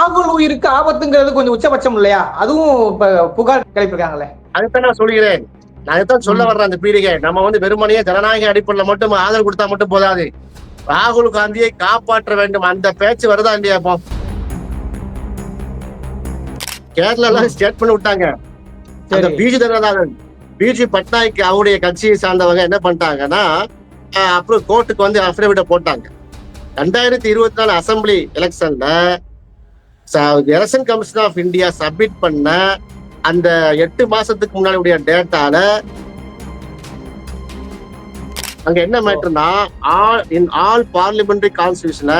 ராகுல் உயிருக்கு ஆபத்துங்கிறது கொஞ்சம் உச்சபட்சம் இல்லையா? அதுவும் இப்ப புகார் கிளப்பிருக்காங்களே அதுதான் நான் சொல்கிறேன். நான் அதுதான் சொல்ல வர்றேன் அந்த பீடிகை. நம்ம வந்து வெறுமனையே ஜனநாயக அடிப்படையில் மட்டும் ஆதரவு கொடுத்தா மட்டும் போதாது. ராகுல் காந்தியை காப்பாற்ற வேண்டும். அந்த பேச்சு வருதா இல்லையா இப்போ? கேரளால ஸ்டேட்மெண்ட் விட்டாங்க. அந்த பிஜி ஜனதாதன் பிஜி பட்நாயக் அவருடைய கட்சியை சார்ந்தவங்க என்ன பண்ணிட்டாங்கன்னா அப்புறம் கோர்ட்டுக்கு வந்து அஃபிடவிட்ட போட்டாங்க. ரெண்டாயிரத்தி இருபத்தி நாலு அசம்பிளி எலெக்ஷன்ல election commission of India submit பண்ண அந்த எட்டு மாசத்துக்கு முன்னாடி உடைய டேட்டால அங்க என்ன மேட்டர்னா all in all parliamentary கான்ஸ்டியூஷன்ல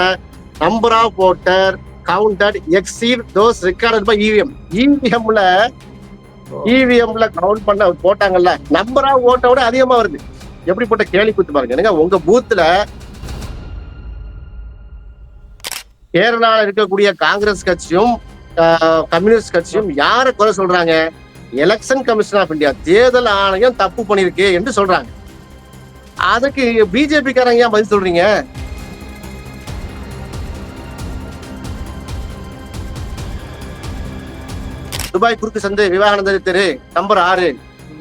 number of voter counted exceed those recorded by EVM இவிஎம்ல இவிஎம்ல கவுண்ட் பண்ண போட்டாங்கல்ல நம்பர் ஆஃப் ஓட்டை விட அதிகமா வருது. எப்படிப்பட்ட கேள்வி குத்து பாருங்க. என்னங்க உங்க பூத்துல கேரளால இருக்கக்கூடிய காங்கிரஸ் கட்சியும் கம்யூனிஸ்ட் கட்சியும் யாரை குறை சொல்றாங்க? எலெக்ஷன் கமிஷன் ஆஃப் இந்தியா தேர்தல் ஆணையம் தப்பு பண்ணிருக்கு என்று சொல்றாங்க. அதுக்கு பிஜேபி காரங்க ஏன் பதில் சொல்றீங்க? துபாய் குறுக்கு சந்தை விவேகானந்தர் தெரு நம்பர் ஆறு.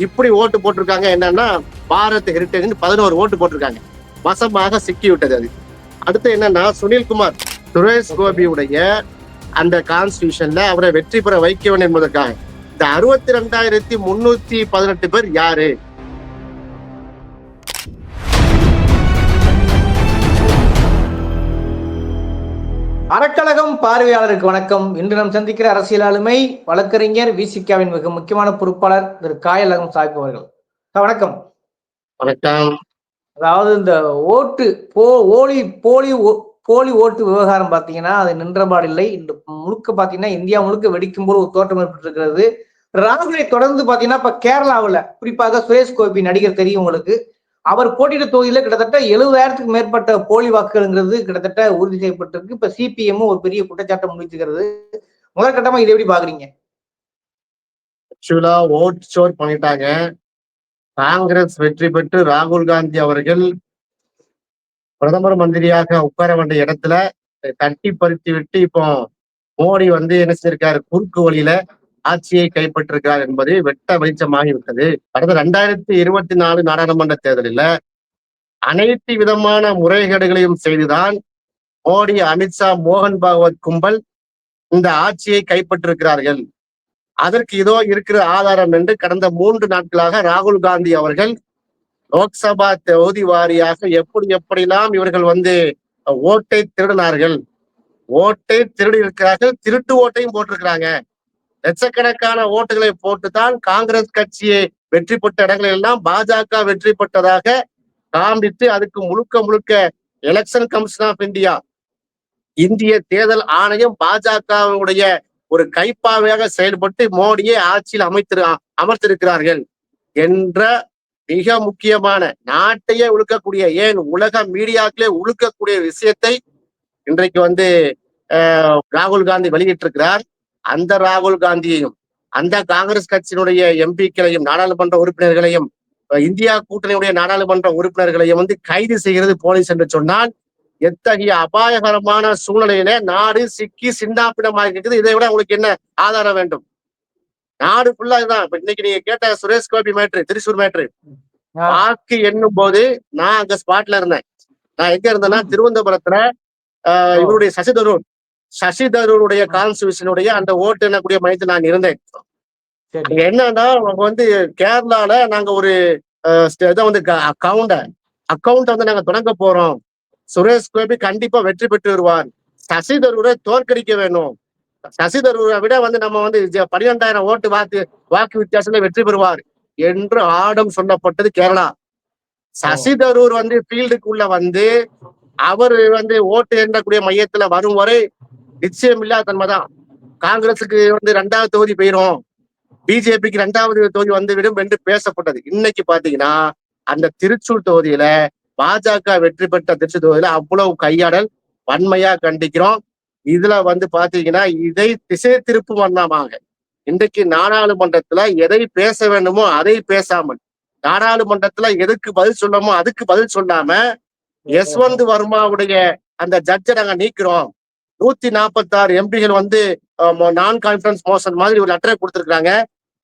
இப்படி ஓட்டு போட்டிருக்காங்க என்னன்னா பாரத் ஹெரிட்டேஜ் பதினோரு ஓட்டு போட்டிருக்காங்க. வசமாக சிக்கி விட்டது அது. அடுத்து என்னன்னா சுனில்குமார். சுரேஷ் கோபியுடைய அந்த கான்ஸ்டியூஷன்ல அவரை வெற்றி பெற வைக்க வேண்டும் என்பதற்காக. இந்த அறுபத்தி ரெண்டாயிரத்தி முன்னூத்தி பதினெட்டு பேர் யாரு? அறக்கழகம் பார்வையாளருக்கு வணக்கம். இன்று நாம் சந்திக்கிற அரசியல் ஆளுமை வழக்கறிஞர் விசிகாவின் மிக முக்கியமான பொறுப்பாளர் திரு காயலகம் சாஹிப் அவர்கள். வணக்கம். வணக்கம். அதாவது இந்த ஓட்டு போ ஓலி போலி போலி ஓட்டு விவகாரம் பார்த்தீங்கன்னா அது நின்றபாடில்லை இந்த முழுக்க பார்த்தீங்கன்னா இந்தியா முழுக்க வெடிக்கும் போது ஒரு தோற்றம் ஏற்பட்டிருக்கிறது. ராகுலை தொடர்ந்து பார்த்தீங்கன்னா இப்ப கேரளாவில் குறிப்பாக சுரேஷ் கோபி நடிகர் தெரியும் உங்களுக்கு. அவர் போட்டியிட்ட தொகுதியில் கிட்டத்தட்ட எழுபதாயிரத்துக்கு மேற்பட்ட போலி வாக்குகள்ங்கிறது கிட்டத்தட்ட உறுதி செய்யப்பட்டிருக்கு. இப்ப சிபிஎம் ஒரு பெரிய குற்றச்சாட்டை முன்வைச்சுக்கிறது முதற்கட்டமா இதை எப்படி பாக்குறீங்க? ஆக்சுவலா ஓட் ஸ்டோர் பண்ணிட்டாங்க. காங்கிரஸ் வெற்றி பெற்று ராகுல் காந்தி அவர்கள் பிரதமர் மந்திரியாக உட்கார வேண்டிய இடத்துல தட்டி பறித்து விட்டு இப்போ மோடி வந்து என்ன செஞ்சிருக்காரு குறுக்கு வழியில ஆட்சியை கைப்பற்றிருக்கிறார் என்பது வெட்ட வெளிச்சமாகிவிட்டது கடந்த ரெண்டாயிரத்தி இருபத்தி நாலு நாடாளுமன்ற தேர்தலில் அனைத்து விதமான முறைகேடுகளையும் செய்துதான் மோடி அமித்ஷா மோகன் பாகவத் கும்பல் இந்த ஆட்சியை கைப்பற்றிருக்கிறார்கள். அதற்கு இதோ இருக்கிற ஆதாரம் என்று கடந்த மூன்று நாட்களாக ராகுல் காந்தி அவர்கள் லோக்சபா தொகுதி வாரியாக எப்படி எப்படிலாம் இவர்கள் வந்து ஓட்டை திருடினார்கள். ஓட்டை திருடி இருக்கிறார்கள் திருட்டு ஓட்டையும் போட்டிருக்கிறாங்க. லட்சக்கணக்கான ஓட்டுகளை போட்டுதான் காங்கிரஸ் கட்சியை வெற்றி பெற்ற இடங்களில் எல்லாம் பாஜக வெற்றி பெற்றதாக காண்பித்து அதுக்கு முழுக்க முழுக்க எலெக்ஷன் கமிஷன் ஆஃப் இந்தியா இந்திய தேர்தல் ஆணையம் பாஜகவுடைய ஒரு கைப்பாவையாக செயல்பட்டு மோடியை ஆட்சியில் அமைத்திரு அமர்த்திருக்கிறார்கள் என்ற மிக முக்கியமான நாட்டையே உழுக்கக்கூடிய ஏன் உலக மீடியாக்களே உழுக்கக்கூடிய விஷயத்தை இன்றைக்கு வந்து அஹ், ராகுல் காந்தி வெளியிட்டிருக்கிறார். அந்த ராகுல் காந்தியையும் அந்த காங்கிரஸ் கட்சியினுடைய எம்பிக்களையும் நாடாளுமன்ற உறுப்பினர்களையும் இந்தியா கூட்டணியுடைய நாடாளுமன்ற உறுப்பினர்களையும் வந்து கைது செய்கிறது போலீஸ் என்று சொன்னால் எத்தகைய அபாயகரமான சூழ்நிலையில நாடு சிக்கி சின்னாப்பிடமாக இருக்குது இதை விட உங்களுக்கு என்ன ஆதாரம் வேண்டும்? நாடு ஃபுல்லா இதுதான் இப்ப இன்னைக்கு நீங்க கேட்ட சுரேஷ் கோபி மேட்ரு திருச்சூர் மேட்ரு வாக்கு எண்ணும் போது நான் அங்க ஸ்பாட்ல இருந்தேன். நான் எங்க இருந்தேன்னா திருவனந்தபுரத்துல இவருடைய சசி தரூர் சசி தரூருடைய கான்ஸ்டியூஷனுடைய அந்த ஓட்டு எண்ணக்கூடிய மையத்தில் நான் இருந்தேன். இங்க என்னன்னா அவங்க வந்து கேரளால நாங்க ஒரு இதை வந்து அக்கவுண்ட அக்கவுண்ட் வந்து நாங்க தொடங்க போறோம். சுரேஷ் கோபி கண்டிப்பா வெற்றி பெற்று வருவார். சசி தரூரை தோற்கடிக்க வேணும். சசி தரூரை விட வந்து நம்ம வந்து பன்னிரெண்டாயிரம் ஓட்டு வாக்கு வாக்கு வித்தியாசத்துல வெற்றி பெறுவார் என்று ஆடம் சொல்லப்பட்டது கேரளா. சசி தரூர் வந்து ஃபீல்டுக்குள்ள வந்து அவர் வந்து ஓட்டு எண்ணக்கூடிய மையத்துல வரும் வரை நிச்சயம் இல்லாத தன்மைதான் காங்கிரசுக்கு வந்து ரெண்டாவது தொகுதி போயிரும். பிஜேபிக்கு ரெண்டாவது தொகுதி வந்துவிடும் என்று பேசப்பட்டது. இன்னைக்கு பாத்தீங்கன்னா அந்த திருச்சூர் தொகுதியில பாஜக வெற்றி பெற்ற திருச்சூர் தொகுதியில அவ்வளவு கையாடல் வன்மையா கண்டிக்கிறோம். இதுல வந்து பாத்தீங்கன்னா இதை திசை திருப்பும் வண்ணமாக இன்றைக்கு நாடாளுமன்றத்துல எதை பேச வேண்டுமோ அதை பேசாமல் நாடாளுமன்றத்துல எதுக்கு பதில் சொல்லமோ அதுக்கு பதில் சொல்லாம யஸ்வந்த் வர்மாவுடைய அந்த ஜட்ஜை நாங்க நீக்கிறோம். நூத்தி நாற்பத்தாறு எம்பிகள் வந்து நான் கான்பிடன்ஸ் மோஷன் மாதிரி ஒரு லெட்டரை கொடுத்துருக்காங்க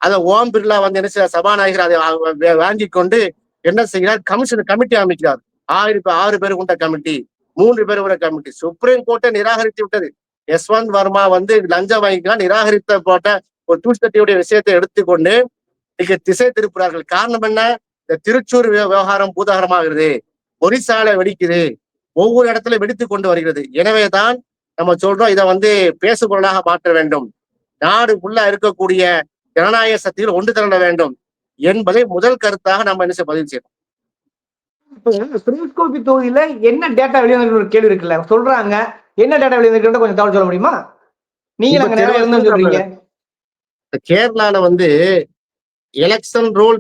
அதை ஓம் பிர்லா வந்து என்ன செய்ய சபாநாயகர் அதை வாங்கி கொண்டு என்ன செய்கிறார் கமிஷன் கமிட்டி அமைக்கிறார். ஆறு ஆறு பேர் கொண்ட கமிட்டி மூன்று பேர் கொண்ட கமிட்டி சுப்ரீம் கோர்ட்டை நிராகரித்து விட்டது. யஸ்வந்த் வர்மா வந்து லஞ்சம் வாங்கிக்கலாம் நிராகரித்த போட்ட ஒரு தூஷ்கட்டியுடைய விஷயத்தை எடுத்துக்கொண்டு இன்னைக்கு திசை திருப்புறார்கள். காரணம் என்ன? இந்த திருச்சூர் விவகாரம் பூதாகரமாகிறது. ஒரிசால வெடிக்குது. ஒவ்வொரு இடத்துல வெடித்து கொண்டு வருகிறது. எனவேதான் நம்ம சொல்றோம் இதை வந்து பேசுபொருளாக மாற்ற வேண்டும். நாடு உள்ள இருக்கக்கூடிய ஜனநாயக சக்திகள் ஒன்று திரள வேண்டும் என்பதை முதல் கருத்தாக நம்ம என்ன செய்ய பதிவு செய்யணும். இப்ப சுரேஷ் கோபி தொகுதியில என்ன டேட்டா ஒரு கேள்வி இருக்குல்ல? சொல்றாங்க. என்ன டேட்டா வெளியே கொஞ்சம் தகவல் சொல்ல முடியுமா? நீங்க அங்க நேரம் இருந்து சொல்றீங்க. கேரளால வந்து எலெக்ஷன் ரூல்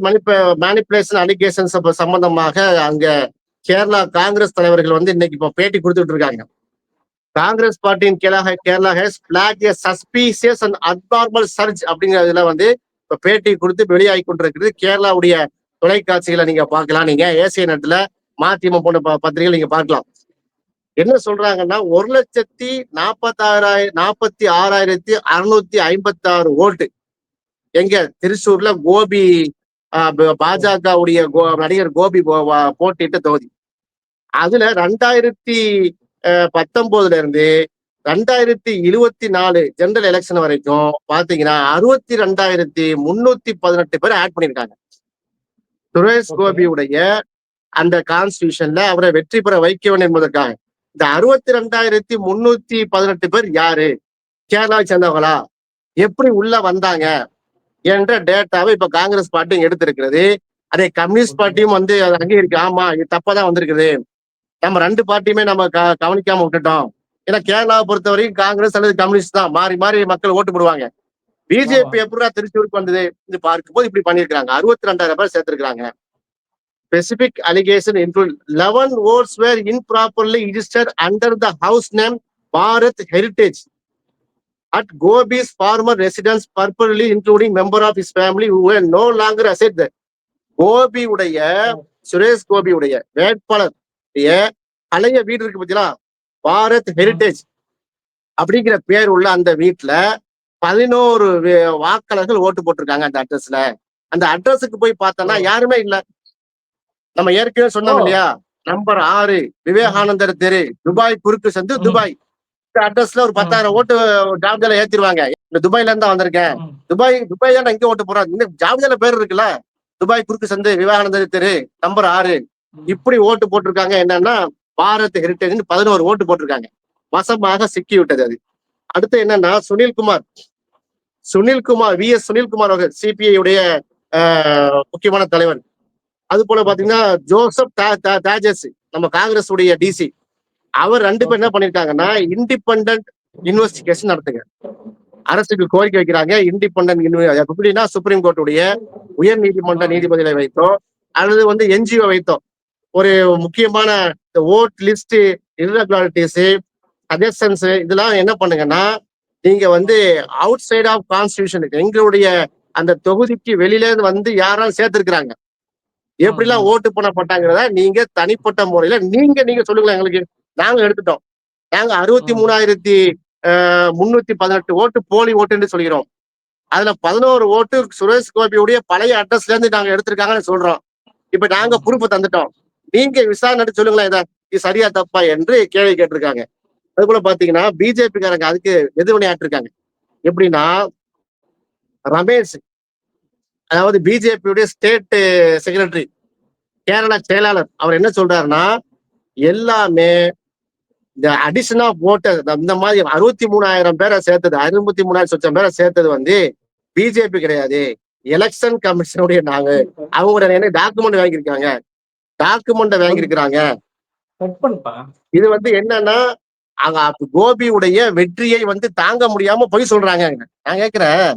மேனிப்புலேஷன் அலிகேஷன்ஸ் சம்பந்தமாக அங்க கேரளா காங்கிரஸ் தலைவர்கள் வந்து இன்னைக்கு இப்போ பேட்டி கொடுத்துட்டு இருக்காங்க. Congress பார்ட்டியின் Kerala Kerala has flag a suspicious and abnormal surge அப்படிங்கிறதுல வந்து இப்ப பேட்டி கொடுத்து வெளியாகி கொண்டிருக்கிறது கேரளாவுடைய தொலைக்காட்சிகளை நீங்க பார்க்கலாம். நீங்க ஏசிய நேரத்துல மாத்தியம போன்ற ப- நீங்க பார்க்கலாம். என்ன சொல்றாங்கன்னா ஒரு லட்சத்தி நாற்பத்தாறாயிரம் நாற்பத்தி ஆறாயிரத்தி அறுநூத்தி ஐம்பத்தி ஆறு ஓட்டு. எங்க திருச்சூர்ல கோபி ஆஹ் பாஜகவுடைய கோ- நடிகர் கோபி போ- தொகுதி. அதுல ரெண்டாயிரத்தி அஹ், பத்தொன்பதுல இருந்து ரெண்டாயிரத்தி இருபத்தி நாலு ஜெனரல் எலெக்ஷன் வரைக்கும் பாத்தீங்கன்னா அறுபத்தி ரெண்டாயிரத்தி முன்னூத்தி பதினெட்டு பேர் ஆட் பண்ணிருக்காங்க சுரேஷ். கோபியுடைய அந்த கான்ஸ்டியூஷன்ல அவரை வெற்றி பெற வைக்க வேண்டும் என்பதற்காக. இந்த அறுபத்தி ரெண்டாயிரத்தி முன்னூத்தி பதினெட்டு பேர் யாரு? கேரளாவை சேர்ந்தவங்களா? எப்படி உள்ள வந்தாங்க? என்ற டேட்டாவை இப்ப காங்கிரஸ் பார்ட்டியும் எடுத்திருக்கிறது. அதே கம்யூனிஸ்ட் பார்ட்டியும் வந்து அதை அங்கீகரிக்க ஆமா இது தப்பாதான் வந்திருக்குது. நம்ம ரெண்டு பார்ட்டியுமே நம்ம க- கவனிக்காம விட்டுட்டோம். ஏன்னா கேரளாவை பொறுத்த வரைக்கும் காங்கிரஸ் அல்லது கம்யூனிஸ்ட் தான். மாறி மாறி மக்கள் ஓட்டு போடுவாங்க. பிஜேபி எப்படா திருச்சூருக்கு வந்தது இது பார்க்கும்போது இப்படி பண்ணிருக்காங்க அறுபத்தி ரெண்டாயிரம் பேர் சேர்த்திருக்காங்க specific allegation include eleven votes where improperly registered under the house name Bharat heritage residence, purportedly including member of his family who were no longer asset there. Gopi உடைய சுரேஷ் கோபி உடைய வேட்பாளர் பழைய வீடு இருக்கு பார்த்தீங்களா? பாரத் ஹெரிட்டேஜ் அப்படிங்கிற பேர் உள்ள அந்த வீட்டுல பதினோரு வாக்காளர்கள் ஓட்டு போட்டிருக்காங்க அந்த அட்ரஸ்ல அந்த அட்ரஸுக்கு போய் பார்த்தோம்னா யாருமே இல்ல. நம்ம ஏற்கனவே சொன்னோம். இல்லையா? நம்பர் ஆறு விவேகானந்தர் தெரு துபாய் குறுக்கு சந்து. துபாய். இந்த அட்ரஸ்ல ஒரு பத்தாயிரம் ஓட்டு ஜாப்ஜால ஏத்திருவாங்க. இந்த துபாய்ல இருந்து வந்திருக்கேன். துபாய் துபாய் தான் இங்க ஓட்டு போறாங்க இந்த ஜாப்ஜால பேர் இருக்குல்ல? துபாய் குறுக்கு சந்து விவேகானந்தர் தெரு நம்பர் ஆறு. இப்படி ஓட்டு போட்டிருக்காங்க என்னன்னா பாரத் ஹெரிட்டேஜ் பதினோரு ஓட்டு போட்டிருக்காங்க. வசமாக சிக்கி விட்டது அது. அடுத்து என்னன்னா சுனில்குமார். சுனில்குமார் வி. எஸ். சுனில்குமார் அவர்கள் சிபிஐ உடைய முக்கியமான தலைவர். அது போல பாத்தீங்கன்னா ஜோசப் தா- நம்ம காங்கிரஸ் உடைய டிசி அவர் ரெண்டு பேர் என்ன பண்ணிருக்காங்கன்னா இண்டிபெண்ட் இன்வெஸ்டிகேஷன் நடத்துங்க. அரசுக்கு கோரிக்கை வைக்கிறாங்க இண்டிபெண்ட் எப்படின்னா சுப்ரீம் கோர்ட்டுடைய உயர் நீதிமன்ற நீதிபதிகளை வைத்தோ அல்லது வந்து என்ஜிஓ வைத்தோ ஒரு முக்கியமான ஓட் லிஸ்ட் irregularities சஜஷன்ஸ் இதெல்லாம் என்ன பண்ணுங்கன்னா நீங்க வந்து அவுட் சைட் ஆஃப் கான்ஸ்டியூஷன் எங்களுடைய அந்த தொகுதிக்கு வெளியில இருந்து வந்து யாராலும் சேர்த்திருக்கிறாங்க. எப்படிலாம் ஓட்டு பண்ணப்பட்டாங்கிறத நீங்க தனிப்பட்ட முறையில நீங்க நீங்க சொல்லுங்களேன் எங்களுக்கு. நாங்க எடுத்துட்டோம். நாங்க அறுபத்தி. மூணாயிரத்தி முன்னூத்தி பதினெட்டு ஓட்டு போலி ஓட்டுன்னு சொல்கிறோம் அதுல பதினோரு ஓட்டு சுரேஷ் கோபியுடைய பழைய அட்ரஸ்ல இருந்து நாங்க எடுத்திருக்காங்கன்னு சொல்றோம். இப்ப நாங்க பொறுப்பு தந்துட்டோம். நீங்க விசாரணை சொல்லுங்களேன் இதை. இது சரியா தப்பா என்று கேள்வி கேட்டிருக்காங்க. அது போல பாத்தீங்கன்னா பிஜேபி காரங்க அதுக்கு எதிர்வினை ஆட்டிருக்காங்க எப்படின்னா ரமேஷ் அதாவது பிஜேபியுடைய ஸ்டேட் செக்ரட்டரி கேரளா செயலாளர் அவர் என்ன சொல்றாருன்னா எல்லாமே இந்த அடிஷன் ஆஃப் ஓட்டர் இந்த மாதிரி அறுபத்தி மூணாயிரம் பேரை சேர்த்தது அறுபத்தி மூணாயிரம் சொச்சம் பேரை சேர்த்தது வந்து பிஜேபி கிடையாது. எலெக்ஷன் கமிஷனுடைய நாங்க அவங்க என்ன டாக்குமெண்ட் வாங்கியிருக்காங்க. டாக்குமெண்ட் வாங்கியிருக்கிறாங்க. இது வந்து என்னன்னா கோபியுடைய வெற்றியை வந்து தாங்க முடியாம பொய் சொல்றாங்க நான் கேக்குறேன்.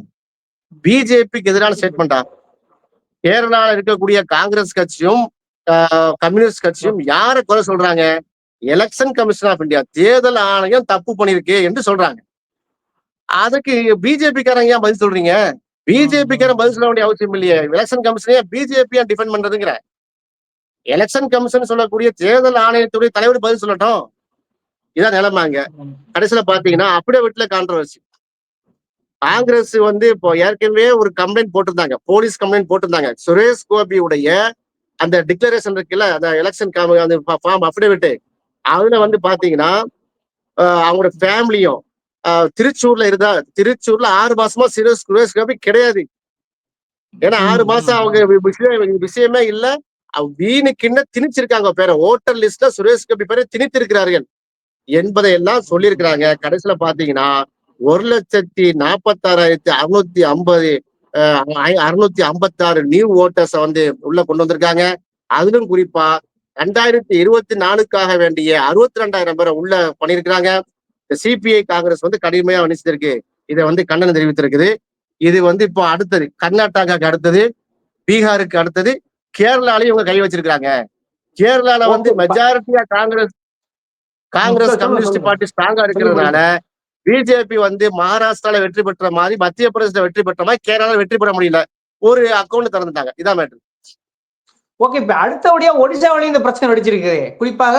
பிஜேபிக்கு எதிரான ஸ்டேட்மெண்டா கேரளாவில் இருக்கக்கூடிய காங்கிரஸ் கட்சியும் கம்யூனிஸ்ட் கட்சியும் யாரை குறை சொல்றாங்க? எலெக்ஷன் கமிஷன் ஆஃப் இந்தியா தேர்தல் ஆணையம் தப்பு பண்ணிருக்கு என்று சொல்றாங்க. அதுக்கு பிஜேபிக்காரங்க ஏன் பதில் சொல்றீங்க? பிஜேபிக்காரன் பதில் சொல்ல வேண்டிய அவசியம் இல்லையே. எலெக்ஷன் கமிஷனே பிஜேபி டிஃபெண்ட் பண்றதுங்கிற? எலெக்ஷன் கமிஷன் சொல்லக்கூடிய தேர்தல் ஆணையத்துடைய தலைவர் பதில் சொல்லட்டும். இதான் நிலைமைங்க கடைசியில பாத்தீங்கன்னா அப்படியே வீட்டுல கான்ட்ரவர்சி காங்கிரஸ் வந்து இப்போ ஏற்கனவே ஒரு கம்ப்ளைண்ட் போட்டிருந்தாங்க. போலீஸ் கம்ப்ளைண்ட் போட்டிருந்தாங்க. சுரேஷ் கோபியுடைய அந்த டிக்ளரேஷன் இருக்குல்ல அந்த எலெக்ஷன் அந்த ஃபார்ம் அஃபிடவிட் அதுல வந்து பாத்தீங்கன்னா அவங்களோட ஃபேமிலியும் திருச்சூர்ல இருந்தா திருச்சூர்ல ஆறு மாசமா சுரேஷ் சுரேஷ் கோபி கிடையாது. ஏன்னா ஆறு மாசம் அவங்க விஷயம் விஷயமே இல்ல. அவ- வீணுக்குன்னு திணிச்சிருக்காங்க பேரை. ஓட்டர் லிஸ்ட்ல சுரேஷ் கோபி பேரை திணித்திருக்கிறார்கள். என்பதை எல்லாம் சொல்லியிருக்கிறாங்க. கடைசியில பாத்தீங்கன்னா ஒரு லட்சத்தி நாற்பத்தாறாயிரத்தி அறுநூத்தி ஐம்பது அறுநூத்தி ஐம்பத்தாறு நியூ ஓட்டர்ஸ வந்து உள்ள கொண்டு வந்திருக்காங்க. அதிலும் குறிப்பா ரெண்டாயிரத்தி இருபத்தி நாலுக்காக வேண்டிய அறுபத்தி ரெண்டாயிரம் பேரை உள்ள பண்ணியிருக்கிறாங்க. சிபிஐ காங்கிரஸ் வந்து கடுமையா அனுப்பிச்சிருக்கு இதை வந்து கண்டனம் தெரிவித்திருக்குது. இது வந்து இப்போ அடுத்தது கர்நாடகாக்கு அடுத்தது பீகாருக்கு அடுத்தது கேரளாலையும் இவங்க கை வச்சிருக்காங்க கேரளால வந்து மெஜாரிட்டியா காங்கிரஸ் காங்கிரஸ் கம்யூனிஸ்ட். பார்ட்டி ஸ்ட்ராங்கா இருக்கிறதுனால பிஜேபி வந்து மகாராஷ்டிரால வெற்றி பெற்ற மாதிரி மத்திய பிரதேசத்துல வெற்றி பெற்ற மாதிரி கேரளால வெற்றி பெற முடியல. ஒரு அக்கௌண்ட் திறந்துட்டாங்க. இதான் மேட்ரு ஓகே இப்ப அடுத்தபடியா ஒடிசாவிலையும் இந்த பிரச்சனை வெடிச்சிருக்கு குறிப்பாக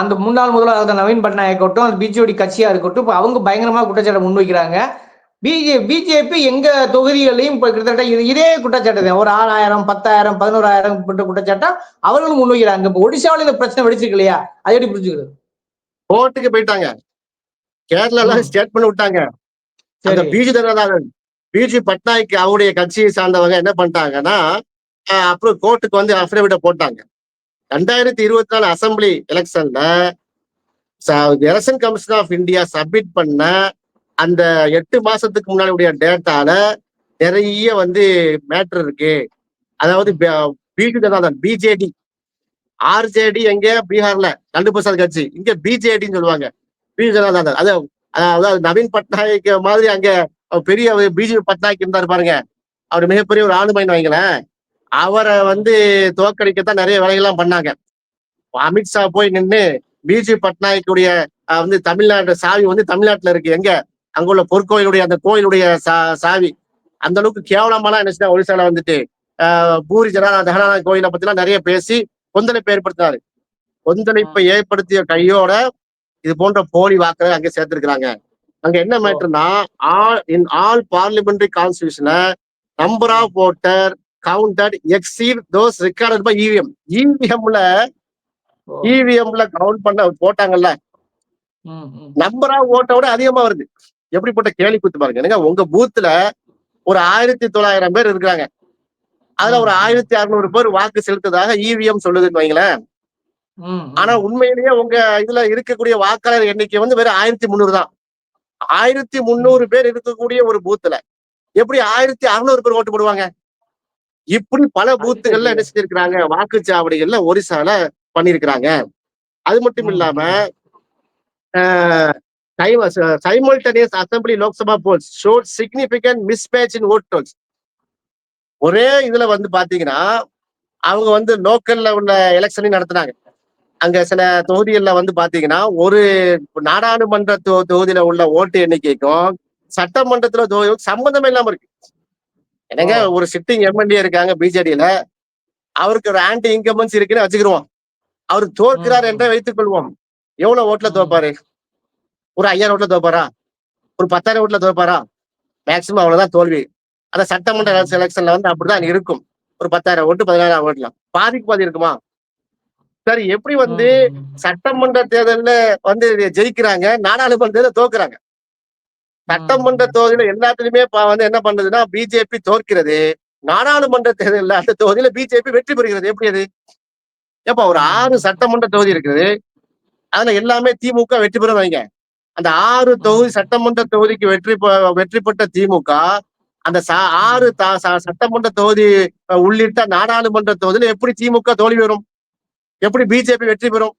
அந்த முன்னாள் முதல்வர் நவீன் பட்நாயக் இருக்கட்டும் அந்த பிஜேடி கட்சியா இருக்கட்டும் இப்ப அவங்க பயங்கரமா குற்றச்சாட்டை முன்வைக்கிறாங்க. பிஜே பிஜேபி எங்க தொகுதிகளையும் இப்ப கிட்டத்தட்ட இது இதே குற்றச்சாட்டு தான். ஒரு ஆறாயிரம் பத்தாயிரம் பதினோராயிரம் போன்ற குற்றச்சாட்டா அவர்களும் முன்வைக்கிறாங்க. இப்ப ஒடிசாவில இந்த பிரச்சனை வெடிச்சிருக்கு இல்லையா? அதை எப்படி புரிஞ்சுக்கிறது? கோர்ட்டுக்கு போயிட்டாங்க. கேரளால. ஸ்டேட் பண்ணி விட்டாங்க. அந்த பிஜு ஜனதாதள் பிஜி பட்நாயக் அவருடைய கட்சியை சார்ந்தவங்க என்ன பண்ணிட்டாங்கன்னா அப்புறம் கோர்ட்டுக்கு வந்து அஃபிடவிட்ட போட்டாங்க. ரெண்டாயிரத்தி இருபத்தி நாலு அசம்பிளி எலெக்ஷன்ல election commission of India submit பண்ண அந்த எட்டு மாசத்துக்கு முன்னாடி உடைய டேட்டால நிறைய வந்து மேட்டர் இருக்கு. அதாவது பிஜு ஜனதாதள் பிஜேடி ஆர்ஜேடி எங்க? பீகார்ல. லல்லு பிரசாத் கட்சி. இங்க பிஜேடின்னு சொல்லுவாங்க. பிஜு ஜனதாதள் அது அதாவது நவீன் பட்நாயக் மாதிரி அங்க பெரிய பிஜேபி பட்நாயக் இருந்தாரு பாருங்க. அவர் மிகப்பெரிய ஒரு ஆளுமைன்னு வைங்களேன். அவரை வந்து தோக்கடிக்கத்தான் நிறைய வேலைகள்லாம் பண்ணாங்க. அமித்ஷா போய் நின்று பிஜி பட்நாயக்குடைய வந்து தமிழ்நாடு சாவி வந்து தமிழ்நாட்டுல இருக்கு. எங்க? அங்குள்ள பொற்கோயிலுடைய அந்த கோயிலுடைய சா சாவி. அந்த அளவுக்கு கேவலமாலாம் என்ன செஞ்சா வந்துட்டு. பூரி ஜெகநாத ஜெகநாத கோயிலை பத்திலாம் நிறைய பேசி கொந்தளிப்பை ஏற்படுத்தினாரு. கொந்தளிப்பை ஏற்படுத்திய கையோட இது போன்ற போலி வாக்குகளை அங்க சேர்த்திருக்கிறாங்க. அங்க என்ன மேட்டர்னா all in all parliamentary கான்ஸ்டியூஷன்ல number of voter counted exceed those recorded by EVM இவிஎம்ல இவிஎம்ல கவுண்ட் பண்ண போட்டாங்கல்ல. நம்பர் ஆஃப் ஓட்டோட அதிகமா வருது. எப்படிப்பட்ட கேலி குத்து பாருங்க. என்னங்க உங்க பூத்துல ஒரு ஆயிரத்தி தொள்ளாயிரம் பேர் இருக்கிறாங்க. அதுல ஒரு ஆயிரத்தி அறுநூறு பேர் வாக்கு செலுத்ததாக இவிஎம் சொல்லுதுன்னு வைங்களேன். ஆனா உண்மையிலேயே உங்க இதுல இருக்கக்கூடிய வாக்காளர் எண்ணிக்கை வந்து வெறும் ஆயிரத்தி முந்நூறு தான். ஆயிரத்தி முந்நூறு பேர் இருக்கக்கூடிய ஒரு பூத்துல எப்படி ஆயிரத்தி அறுநூறு பேர் ஓட்டு போடுவாங்க? இப்படி பல பூத்துகள்ல என்ன செஞ்சிருக்கிறாங்க? வாக்குச்சாவடிகள்ல ஒரிசால பண்ணிருக்கிறாங்க. அது மட்டும் இல்லாம simultaneous assembly Lok Sabha polls showed significant mismatch in vote tallies ஒரே இதுல வந்து பாத்தீங்கன்னா அவங்க வந்து லோக்கல்ல உள்ள எலெக்ஷனையும் நடத்துனாங்க. அங்க சில தொகுதிகள்ல வந்து பாத்தீங்கன்னா ஒரு நாடாளுமன்ற தொகுதியில உள்ள ஓட்டு எண்ணிக்கைக்கும் சட்டமன்றத்துல தொகுதி சம்பந்தமே இல்லாம இருக்கு. என்னங்க ஒரு சிட்டிங் எம்எல்ஏ இருக்காங்க பிஜேடியில அவருக்கு ஒரு ஆன்டி இன்கம்பன்ஸ் இருக்குன்னு வச்சுக்கிருவோம். அவர் தோற்கிறார். என்றே வைத்துக் கொள்வோம். எவ்வளவு ஓட்டுல. தோப்பாரு? ஒரு ஐயாயிரம் ஓட்டுல தோப்பாரா? ஒரு பத்தாயிரம் ஓட்டுல தோப்பாரா? மேக்சிமம் அவ்வளவுதான் தோல்வி. அந்த சட்டமன்ற எலெக்ஷன்ல வந்து அப்படிதான் இருக்கும். ஒரு பத்தாயிரம் ஓட்டு பதினாயிரம் ஓட்டுல பாதிக்கு பாதி இருக்குமா? சரி எப்படி வந்து. சட்டமன்ற தேர்தல்ல வந்து ஜெயிக்கிறாங்க நாடாளுமன்ற தேர்தல் தோக்குறாங்க? சட்டமன்ற தொகுதியில எல்லாத்துலயுமே வந்து என்ன பண்றதுன்னா பிஜேபி தோற்கிறது. நாடாளுமன்ற தேர்தலில் அந்த தொகுதியில பிஜேபி வெற்றி பெறுகிறது. எப்படி அது? ஏப்பா ஒரு ஆறு சட்டமன்ற தொகுதி இருக்குது. அதுல எல்லாமே திமுக வெற்றி பெறும் வைங்க. அந்த ஆறு தொகுதி சட்டமன்ற தொகுதிக்கு வெற்றி வெற்றி பெற்ற திமுக அந்த ச- ஆறு சட்டமன்ற தொகுதி உள்ளிட்ட நாடாளுமன்ற தொகுதியில எப்படி திமுக தோல்வி வரும் எப்படி பிஜேபி வெற்றி பெறும்?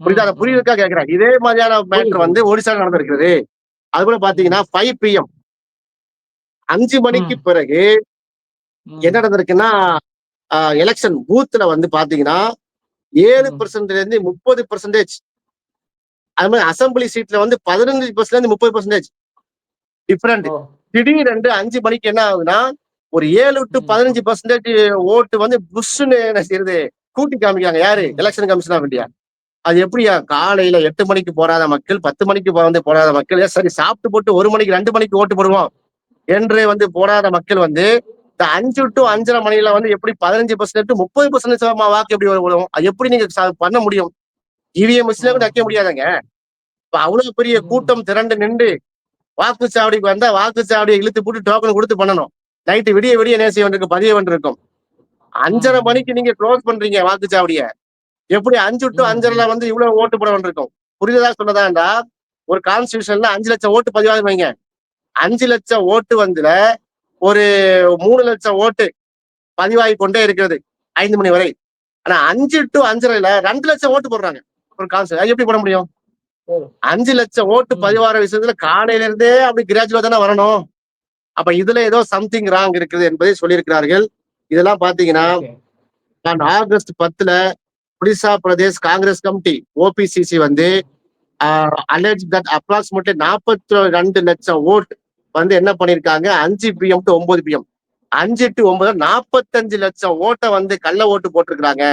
புரியுதா? புரியுதுக்கா கேக்குறேன். இதே மாதிரியான மேட்டர் வந்து ஒடிசால நடந்திருக்கிறது அது கூட பாத்தீங்கன்னா ஃபைவ் பிஎம் அஞ்சு மணிக்கு பிறகு. என்ன நடந்திருக்குன்னா எலெக்ஷன் பூத்ல வந்து பாத்தீங்கன்னா ஏழு. பர்சன்ட்ல இருந்து முப்பது பர்சன்டேஜ் அது மாதிரி அசம்பிளி சீட்ல வந்து பதினஞ்சு பர்சன்ட்ல இருந்து முப்பது பர்சன்டேஜ் டிஃபரெண்ட். திடீரென்று அஞ்சு மணிக்கு என்ன ஆகுதுன்னா ஒரு ஏழு டு. பதினஞ்சு பர்சன்டேஜ் ஓட்டு வந்து புஷ்ன்னு என்ன செய்யுது? கூட்டி காமிக்காங்க யாரு. எலெக்ஷன் கமிஷன் ஆஃப் இந்தியா அது எப்படியா? காலையில எட்டு மணிக்கு போறாத மக்கள் பத்து மணிக்கு வந்து போடாத மக்கள். சரி சாப்பிட்டு போட்டு ஒரு மணிக்கு ரெண்டு மணிக்கு ஓட்டு போடுவோம் என்று வந்து போடாத மக்கள் வந்து இந்த அஞ்சு டு அஞ்சரை மணில வந்து எப்படி பதினஞ்சு பர்சன்ட் முப்பது பர்சன்ட் வாக்கு எப்படி வரும்? அது எப்படி நீங்க பண்ண முடியும்? இவிஎம் மிஷின்ல கூட வைக்க முடியாதுங்க. இப்ப அவ்வளவு பெரிய கூட்டம் திரண்டு நின்று வாக்குச்சாவடிக்கு வந்தா வாக்குச்சாவடியை இழுத்து போட்டு டோக்கன் கொடுத்து பண்ணணும். நைட்டு விடிய விடிய நேசிய வேண்டியிருக்கு? பதிய வேண்டியிருக்கும். அஞ்சரை மணிக்கு நீங்க க்ளோஸ் பண்றீங்க வாக்குச்சாவடிய எப்படி அஞ்சு டு அஞ்சரைல வந்து இவ்வளவு ஓட்டு போட வேண்டியிருக்கும்? புரியுதா சொன்னதாண்டா? ஒரு கான்ஸ்டியூஷன்ல அஞ்சு லட்சம் ஓட்டு பதிவாக வைங்க. அஞ்சு லட்சம் ஓட்டு வந்துல ஒரு மூணு லட்சம் ஓட்டு பதிவாகி கொண்டே இருக்கிறது. ஐந்து மணி வரை. ஆனா அஞ்சு டு அஞ்சரைல ரெண்டு லட்சம் ஓட்டு போடுறாங்க. ஒரு கான்ஸ்ட் எப்படி போட முடியும். அஞ்சு லட்சம் ஓட்டு. பதிவார விஷயத்துல காலையில இருந்தே அப்படி கிராஜுவலா தானே வரணும். அப்ப இதுல ஏதோ சம்திங் ராங் இருக்குது என்பதை சொல்லியிருக்கிறார்கள். இதெல்லாம் பாத்தீங்கன்னா. நான் ஆகஸ்ட் பத்துல ஒடிசா பிரதேஷ் காங்கிரஸ் கமிட்டி ஓபிசிசி வந்து அலெஜ் தட் அப்ராக்சிமேட்லி நாற்பத்தி ரெண்டு லட்சம் ஓட் வந்து என்ன பண்ணிருக்காங்க அஞ்சு பிஎம் டு ஒன்பது பிஎம் அஞ்சு டு ஒன்பது நாற்பத்தஞ்சு லட்சம் ஓட்டை வந்து கள்ள ஓட்டு போட்டிருக்கிறாங்க.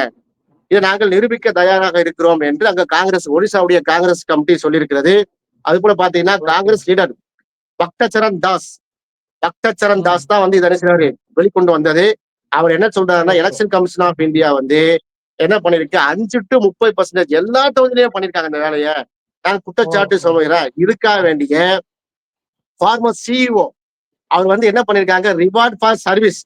இதை நாங்கள் நிரூபிக்க தயாராக இருக்கிறோம் என்று அங்க காங்கிரஸ் ஒடிசாவுடைய காங்கிரஸ் கமிட்டி சொல்லியிருக்கிறது. அது போல பாத்தீங்கன்னா காங்கிரஸ் லீடர் பக்தச்சரண் தாஸ். பக்தச்சரண் தாஸ் தான் வந்து இதை? வெளிக்கொண்டு வந்தது. அவர் என்ன சொல்றாருன்னா எலெக்ஷன் கமிஷன் ஆஃப் இந்தியா வந்து என்ன பண்ணிருக்கு? அஞ்சு டு முப்பது பர்சன்டேஜ் எல்லா தொகுதியிலையும் பண்ணிருக்காங்க இந்த வேலையை. நான் குற்றச்சாட்டு. சொல்லுகிறேன். இதுக்காக வேண்டிய ஃபார்மர் சிஇஓ அவர் வந்து என்ன பண்ணிருக்காங்க? ரிவார்ட் ஃபார் சர்வீஸ்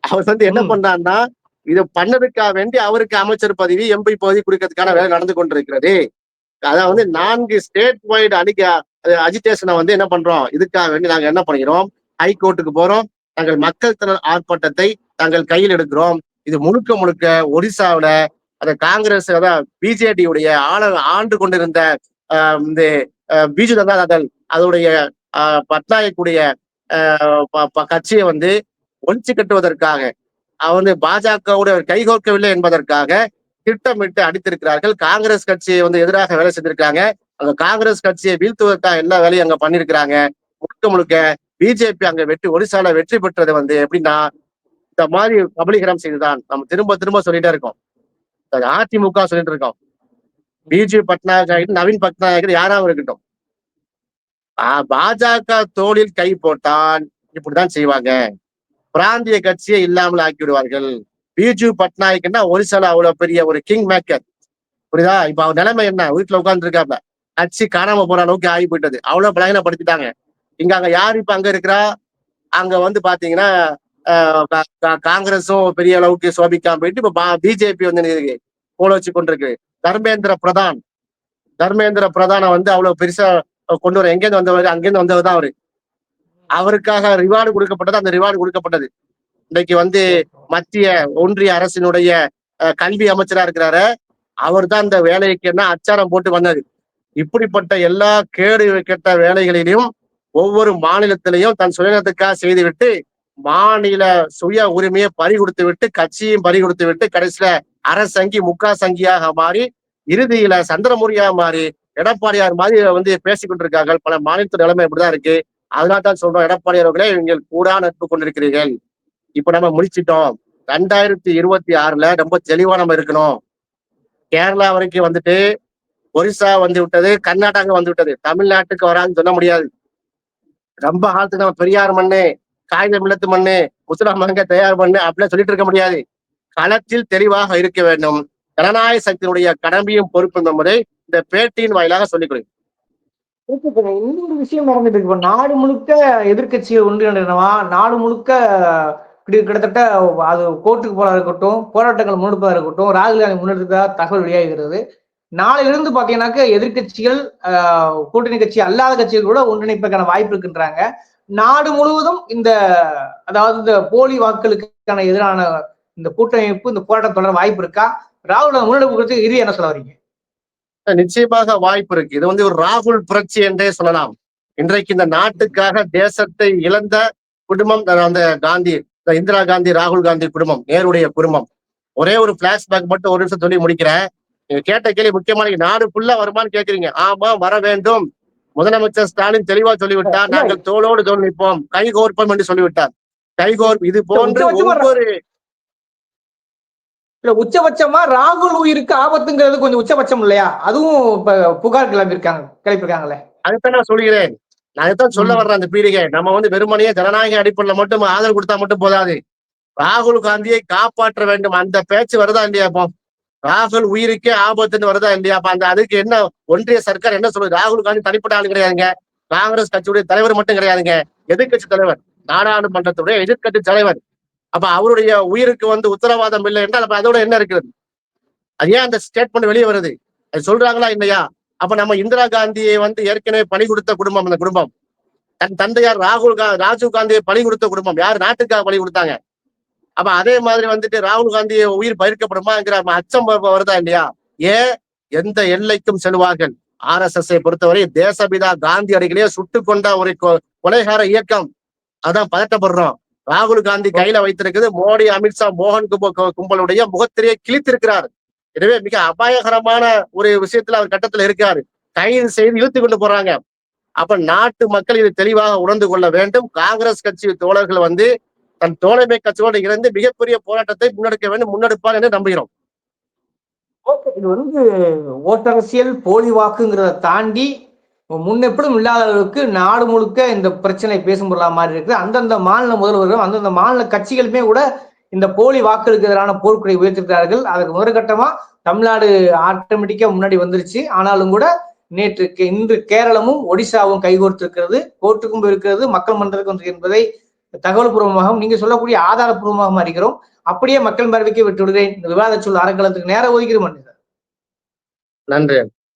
அவர் வந்து என்ன. பண்றாருன்னா இதை பண்ணதுக்காக வேண்டி அவருக்கு அமைச்சர் பதவி எம்பி பதவி கொடுக்கறதுக்கான வேலை நடந்து கொண்டிருக்கிறது. அதான் வந்து நான்கு ஸ்டேட் வைடு அணிக்க அஜிடேஷனை வந்து என்ன பண்றோம்? இதுக்காக வேண்டி நாங்க என்ன பண்ணிக்கிறோம்? ஹைகோர்ட்டுக்கு போறோம். நாங்கள் மக்கள் திறன் ஆர்ப்பாட்டத்தை நாங்கள் கையில் எடுக்கிறோம். இது முழுக்க முழுக்க ஒடிசாவுல அந்த காங்கிரஸ் அதான் பிஜேடி உடைய ஆள ஆண்டு கொண்டிருந்த இந்த பிஜு ஜனதா தள் அதோடைய ஆஹ் பட்நாயக்குடைய ஆஹ் ப- கட்சியை வந்து ஒழிச்சு கட்டுவதற்காக அவனு பாஜகவுடைய கைகோர்க்கவில்லை என்பதற்காக திட்டமிட்டு அடித்திருக்கிறார்கள். காங்கிரஸ் கட்சியை வந்து எதிராக வேலை செஞ்சிருக்காங்க அந்த காங்கிரஸ் கட்சியை வீழ்த்துவதற்காக எல்லா வேலையும் அங்க பண்ணிருக்கிறாங்க? முழுக்க முழுக்க பிஜேபி அங்க வெற்றி ஒடிசால வெற்றி பெற்றது வந்து எப்படின்னா இந்த மாதிரி கபலீகரம் செய்துதான் நம்ம திரும்ப திரும்ப சொல்லிட்டே இருக்கோம். அதிமுக சொல்லிட்டு இருக்கோம். பிஜே பட்நாயக் ஆகிட்டு நவீன் பட்நாயக் யாராவும் இருக்கட்டும். ஆஹ் பாஜக தோளில் கை போட்டால் இப்படிதான் செய்வாங்க. பிராந்திய கட்சியை இல்லாமல் ஆக்கி விடுவார்கள் பிஜு பட்நாயக்னா ஒரிசால அவ்வளவு பெரிய ஒரு கிங் மேக்கர் புரியுதா? இப்ப அவர் நிலைமை என்ன? வீட்டுல உட்கார்ந்து இருக்காப்ல கட்சி காணாம போற அளவுக்கு ஆகி போயிட்டது. அவ்வளவு பலகீனப்படுத்திட்டாங்க. இங்க அங்க யார் இப்ப அங்க இருக்கிறா? அங்க வந்து பாத்தீங்கன்னா ஆஹ் கா- காங்கிரஸும் பெரிய அளவுக்கு சோபிக்காம போயிட்டு இப்ப பிஜேபி வந்து இருக்கு போல வச்சு கொண்டிருக்கு. தர்மேந்திர பிரதான். தர்மேந்திர பிரதான வந்து அவ்வளவு பெருசா கொண்டு வர எங்கேருந்து வந்தவர்? அங்கேருந்து வந்தவர் தான் அவரு. அவருக்காக ரிவார்டு கொடுக்கப்பட்டது அந்த ரிவார்டு கொடுக்கப்பட்டது. இன்னைக்கு வந்து மத்திய ஒன்றிய அரசினுடைய கல்வி அமைச்சரா இருக்கிறாரு. அவர் தான் இந்த வேலைக்கு என்ன அச்சாரம் போட்டு வந்தது. இப்படிப்பட்ட எல்லா கேடு கெட்ட வேலைகளிலும் ஒவ்வொரு மாநிலத்திலையும் தன் சுயநலத்துக்காக செய்துவிட்டு மாநில சுய உரிமையை பறி கொடுத்து விட்டு கட்சியும் பறி கொடுத்து விட்டு கடைசியில அரசங்கி முக்கா சங்கியாக மாறி இறுதியில சந்திரமுறியா மாறி எடப்பாடியார் மாதிரி வந்து பேசிக்கொண்டிருக்கார்கள். பல மாநிலத்து நிலைமை இப்படிதான் இருக்கு. அதனால தான் சொல்றோம் எடப்பாடி அவர்களே நீங்கள் கூட நட்பு கொண்டிருக்கிறீர்கள். இப்ப நம்ம முடிச்சிட்டோம். ரெண்டாயிரத்தி இருபத்தி ஆறுல ரொம்ப தெளிவா நம்ம இருக்கணும். கேரளா வரைக்கும் வந்துட்டு ஒரிசா வந்து விட்டது கர்நாடகா வந்து விட்டது. தமிழ்நாட்டுக்கு வரான்னு சொல்ல முடியாது. ரொம்ப காலத்துக்கு நம்ம பெரியார் மண்ணு காகித மில்லத்து மண்ணு முஸ்லாம் மங்க தயார் மண்ணு அப்படிலாம் சொல்லிட்டு இருக்க முடியாது. களத்தில் தெளிவாக இருக்க வேண்டும். ஜனநாயக சக்தியினுடைய கடமையும் பொறுப்பும் என்பதை இந்த பேட்டியின் வாயிலாக சொல்லிக் கொடுங்க இப்ப இன்னொரு விஷயம் நடந்துட்டு இருக்கு இப்போ நாடு முழுக்க எதிர்க்கட்சிகள் ஒன்றிணைவா நாடு முழுக்க கிட்டத்தட்ட அது கோர்ட்டுக்கு போறதா இருக்கட்டும் போராட்டங்கள் முன்னெடுப்பதா இருக்கட்டும் ராகுல் காந்தி முன்னெடுத்ததா தகவல் வெளியாகிறது. நாளையிலிருந்து பாத்தீங்கன்னாக்க எதிர்க்கட்சிகள் கூட்டணி கட்சி அல்லாத கட்சிகள் கூட ஒன்றிணைப்பதற்கான வாய்ப்பு இருக்குன்றாங்க. நாடு முழுவதும் இந்த அதாவது இந்த போலி வாக்களுக்கான எதிரான இந்த கூட்டமைப்பு இந்த போராட்டம் தொடர வாய்ப்பு இருக்கா? ராகுல் காந்தி முன்னெடுப்பு குறித்து இறுதி என்ன சொல்ல வரீங்க நிச்சயமாக வாய்ப்பு இருக்கு. இது வந்து ஒரு ராகுல் புரட்சி என்றே சொல்லலாம். இன்றைக்கு இந்த நாட்டுக்காக தேசத்தை இழந்த குடும்பம் அந்த காந்தி இந்த இந்திரா காந்தி ராகுல் காந்தி குடும்பம் நேருடைய குடும்பம். ஒரே ஒரு பிளாஷ்பேக் மட்டும் ஒரு நிமிஷம் சொல்லி முடிக்கிறேன். நீங்க கேட்ட கேள்வி முக்கியமான. நாடு ஃபுல்லா வருமான்னு கேக்குறீங்க. ஆமா வர வேண்டும். முதலமைச்சர் ஸ்டாலின் தெளிவா சொல்லிவிட்டார். நாங்கள் தோளோடு தோல் நிற்போம். கைகோர்ப்போம் என்று சொல்லிவிட்டார். கைகோர் இது போன்று ஒவ்வொரு இல்ல உச்சபட்சமா ராகுல் உயிருக்கு ஆபத்துங்கிறது கொஞ்சம் உச்சபட்சம் இல்லையா? அதுவும் இப்ப புகார் கிளம்பியிருக்காங்க கிளப்பியிருக்காங்களே. அதுதான் நான் சொல்கிறேன். நான் அதுதான் சொல்ல. வர்றேன் அந்த பீடிகை. நம்ம வந்து வெறுமனையே ஜனநாயக அடிப்படையில் மட்டும் ஆதரவு கொடுத்தா மட்டும் போதாது. ராகுல் காந்தியை காப்பாற்ற வேண்டும். அந்த பேச்சு வருதா இல்லையா இப்போ ராகுல் உயிருக்கே ஆபத்துன்னு வருதா இல்லையா அப்ப? அந்த அதுக்கு என்ன ஒன்றிய சர்க்கார் என்ன சொல்லுது? ராகுல் காந்தி தனிப்பட்ட ஆள் கிடையாதுங்க. காங்கிரஸ் கட்சியுடைய தலைவர் மட்டும் கிடையாதுங்க. எதிர்க்கட்சி தலைவர் நாடாளுமன்றத்துடைய எதிர்க்கட்சி தலைவர். அப்ப அவருடைய உயிருக்கு வந்து உத்தரவாதம் இல்லை என்றால் அப்ப அதோட என்ன இருக்கிறது? அது ஏன் அந்த ஸ்டேட்மெண்ட் வெளியே வருது? அது சொல்றாங்களா இல்லையா? அப்ப நம்ம இந்திரா காந்தியை வந்து ஏற்கனவே பணி கொடுத்த குடும்பம் அந்த குடும்பம். தன் தந்தையார் ராகுல் காந்தி ராஜீவ் காந்தியை பணி கொடுத்த குடும்பம். யார் நாட்டுக்காக பணி கொடுத்தாங்க? அப்ப அதே மாதிரி வந்துட்டு ராகுல் காந்தியை உயிர் பயிர்க்கப்படுமாங்கிற அச்சம் வருதா இல்லையா? ஏன்? எந்த எல்லைக்கும் செல்வார்கள். ஆர் எஸ் எஸ் பொறுத்தவரை தேசபிதா காந்தியடிகளையே சுட்டு கொண்ட ஒரு கொ- கொலைகார இயக்கம். அதான் பதட்டப்படுறோம். ராகுல் காந்தி கையில வைத்திருக்கிறது மோடி அமித்ஷா மோகன் கும்பலுடைய முகத்திரையை கிழித்திருக்கிறார். எனவே மிக அபாயகரமான ஒரு விஷயத்துல அவர் கட்டத்துல இருக்காரு. கைது செய்து இழுத்து கொண்டு போறாங்க. அப்ப நாட்டு மக்கள் இது தெளிவாக உணர்ந்து கொள்ள வேண்டும். காங்கிரஸ் கட்சி தோழர்கள் வந்து தன் தோழமை கட்சியோடு இருந்து மிகப்பெரிய போராட்டத்தை முன்னெடுக்க வேண்டும் முன்னெடுப்பார் என்று நம்புகிறோம். இது வந்து ஓட்டரசியல் போலி வாக்குங்கிறத தாண்டி முன்னெப்படும் இல்லாத அளவுக்கு நாடு முழுக்க இந்த பிரச்சனை பேசும் பொருளா மாதிரி இருக்குது. அந்தந்த மாநில முதல்வர்களும் அந்தந்த மாநில கட்சிகளுமே கூட இந்த போலி வாக்களுக்கு எதிரான போர்க்குறை உயர்த்திருக்கிறார்கள் அதுக்கு முதற்கட்டமா தமிழ்நாடு ஆட்டோமேட்டிக்கா முன்னாடி வந்துருச்சு. ஆனாலும் கூட நேற்று இன்று கேரளமும் ஒடிசாவும் கைகோர்த்திருக்கிறது. கோர்ட்டுக்கும் இருக்கிறது மக்கள் மன்றத்துக்கும் வந்திருக்கு என்பதை தகவல் பூர்வமாகவும் நீங்க சொல்லக்கூடிய ஆதாரப்பூர்வமாகவும் அறிகிறோம். அப்படியே மக்கள் பார்வைக்கு விட்டு விடுகிறேன் இந்த விவாத சொல் அறக்கலத்துக்கு நேரம் ஒதுக்கிற மாட்டேன் நன்றி